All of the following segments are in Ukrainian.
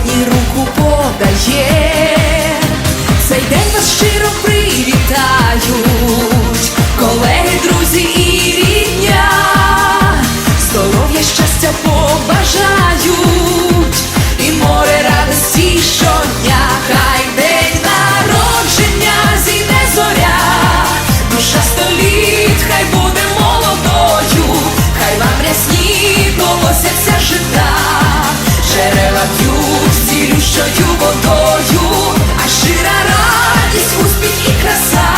сьогодні руку подає, цей день вас щиро привітають, колеги, друзі і. чистою водою, а щира радість, успіх і краса,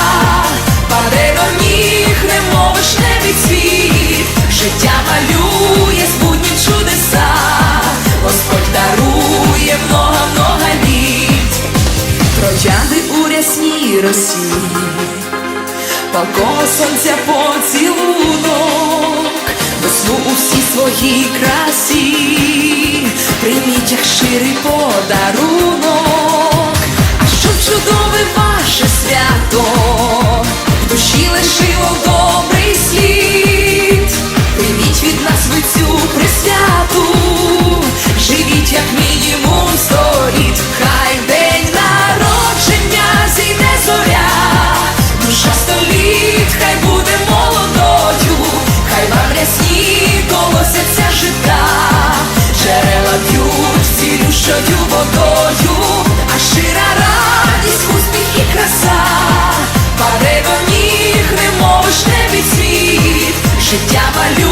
паде до ніг, мовиш вишневий цвіт, життя малює збутні чудеса, Господь дарує много-много літ, троянди у рясній росі, палкого сонця поцілунок, весну у всій своїй красі. Одяг ширий подарунок, а що чудове ваше свято. життя валю.